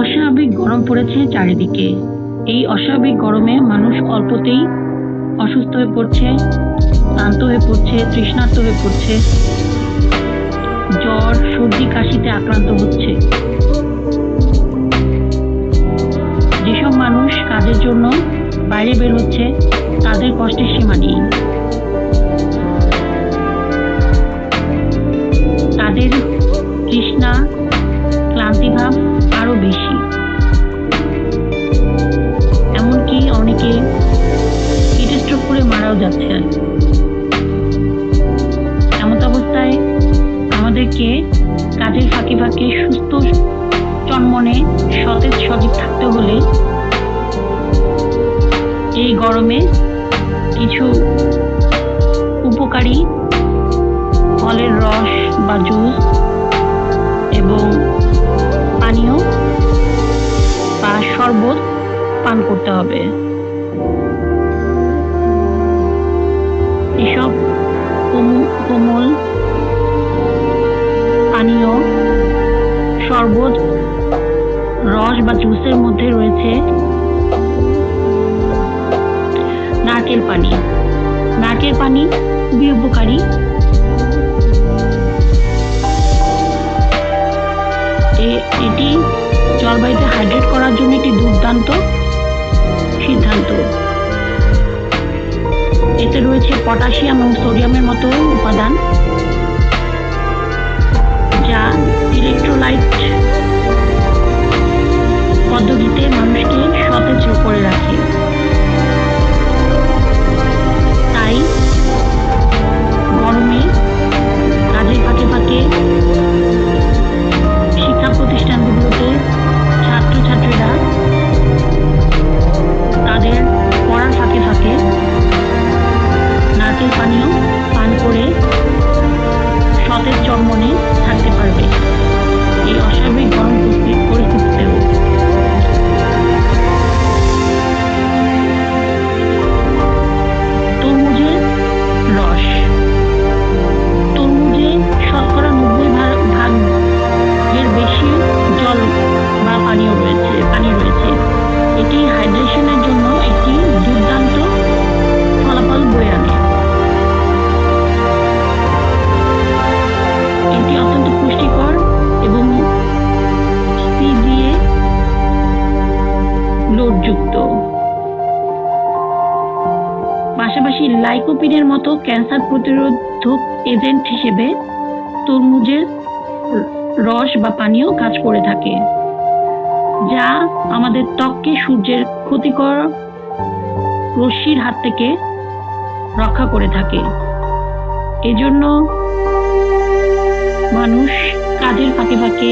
অস্বাভাবিক গরম পড়েছে চারিদিকে। এই অস্বাভাবিক গরমে মানুষ অল্পতেই অসুস্থ হয়ে পড়ছে, ক্লান্ত হয়ে পড়ছে, তৃষ্ণার্ত হয়ে পড়ছে। জ্বর, সর্দি, কাশিতে আক্রান্ত হচ্ছে। যেসব মানুষ কাজের জন্য বাইরে বের হচ্ছে, তাদের কষ্টের সীমা নেই। তাদের তৃষ্ণা, ক্লান্তিভাব আরও বেশি। এমনকি অনেকে হিট স্ট্রোক করে মারাও যাচ্ছে এমত অবস্থায় আমাদেরকে কাজের ফাঁকে ফাঁকে সুস্থ চনমনে সতেজ সজীব থাকতে হলে এই গরমে কিছু উপকারী ফলের রস বা জুস এবং পানীয় শরবত পান করতে হবে। এসব কোমল, পানীয় শরবত, রস বা জুসের মধ্যে রয়েছে নারকেল পানি। নারকেল পানি খুবই পটাশিয়াম এবং সোডিয়ামের মতো উপাদান। সতেজ চর্মনে থাকতে পারবে। লাইকোপিনের মতো ক্যান্সার প্রতিরোধক এজেন্ট হিসেবে তরমুজের রস বা পানীয় কাজ করে থাকে, যা আমাদের ত্বককে সূর্যের ক্ষতিকর রশ্মির হাত থেকে রক্ষা করে থাকে। এজন্য মানুষ কাজের ফাঁকে ফাঁকে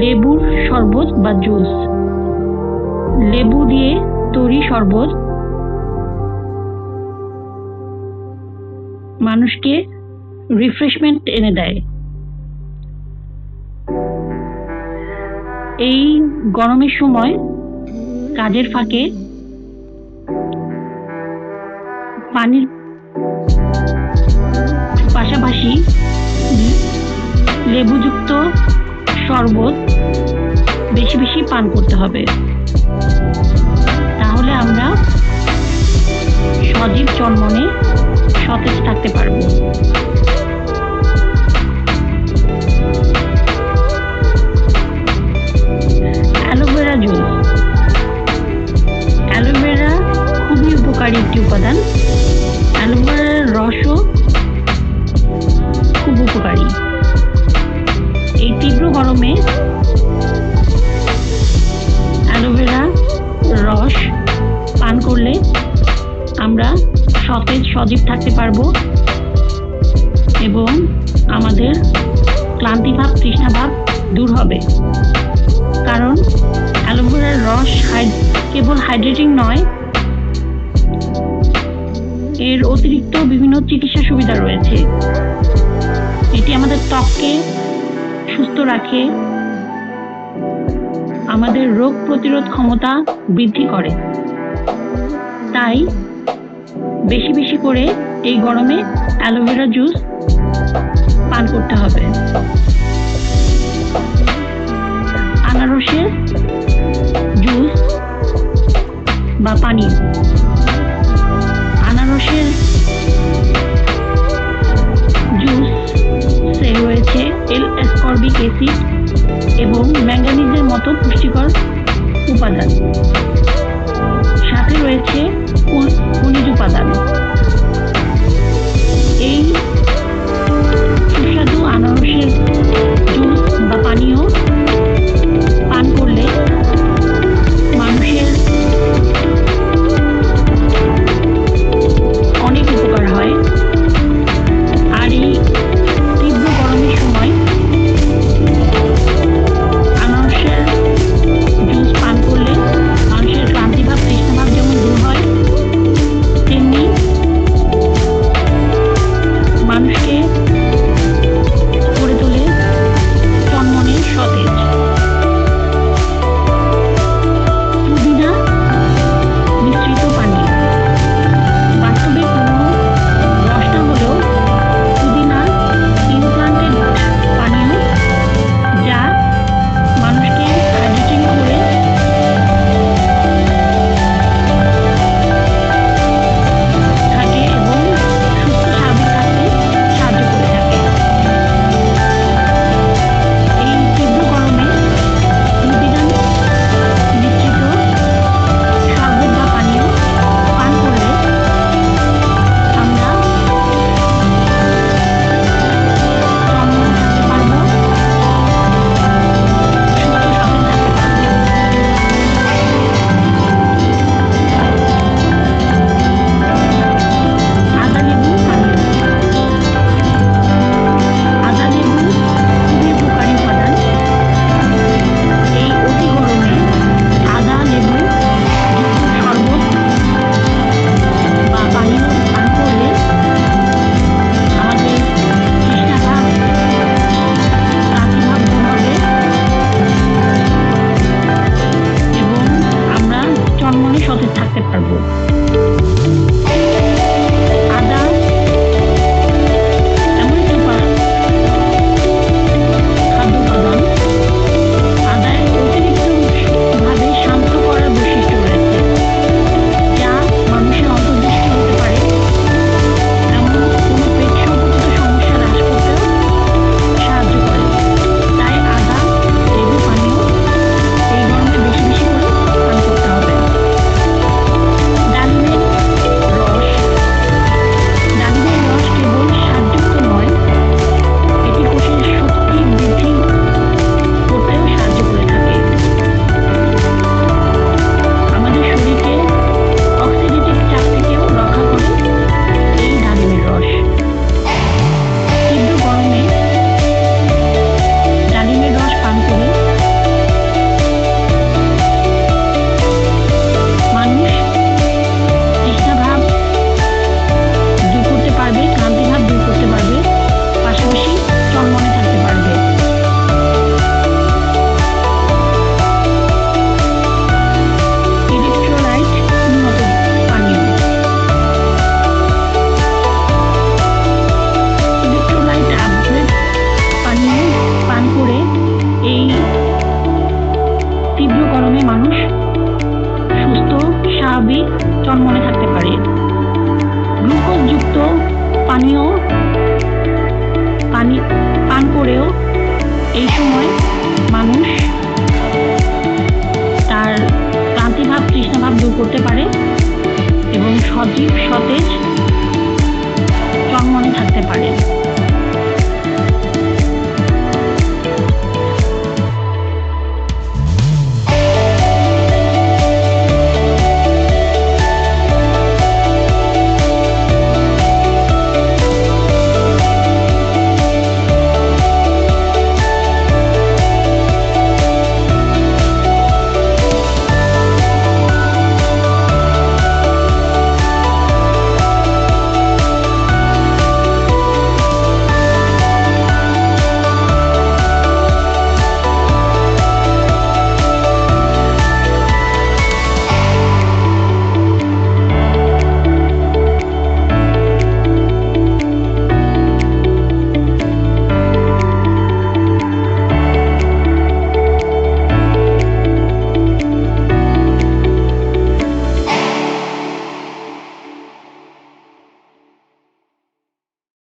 লেবুর শরবত বা জুস। লেবু দিয়ে তৈরি শরবত। মানুষকে রিফ্রেশমেন্ট এনে দেয়। এই গরমের সময় কাজের ফাঁকে পানির পাশাপাশি লেবুযুক্ত শরবত বেশি বেশি পান করতে হবে। তাহলে আমরা সজীব চন্মনে সতেজ থাকতে পারব। আমরা সতেজ, সজীব থাকতে পারব এবং আমাদের ক্লান্তিভাব, তৃষ্ণাভাব দূর হবে। কারণ অ্যালোভেরার রস কেবল হাইড্রেটিং নয়, এর অতিরিক্ত বিভিন্ন চিকিৎসা সুবিধা রয়েছে। এটি আমাদের ত্বককে সুস্থ রাখে, আমাদের রোগ প্রতিরোধ ক্ষমতা বৃদ্ধি করে। তাই বেশি বেশি করে এই গরমে অ্যালোভেরা জুস পান করতে হবে। আনারসের জুস বা পানীয় আনারসের জুসে রয়েছে এল অ্যাসকর্বিক অ্যাসিড এবং ম্যাঙ্গানিজের মতো পুষ্টিকর উপাদান। সাথে রয়েছে খনি- খনিজ উপাদান সজীব সতেজ চনমনে থাকতে পারে।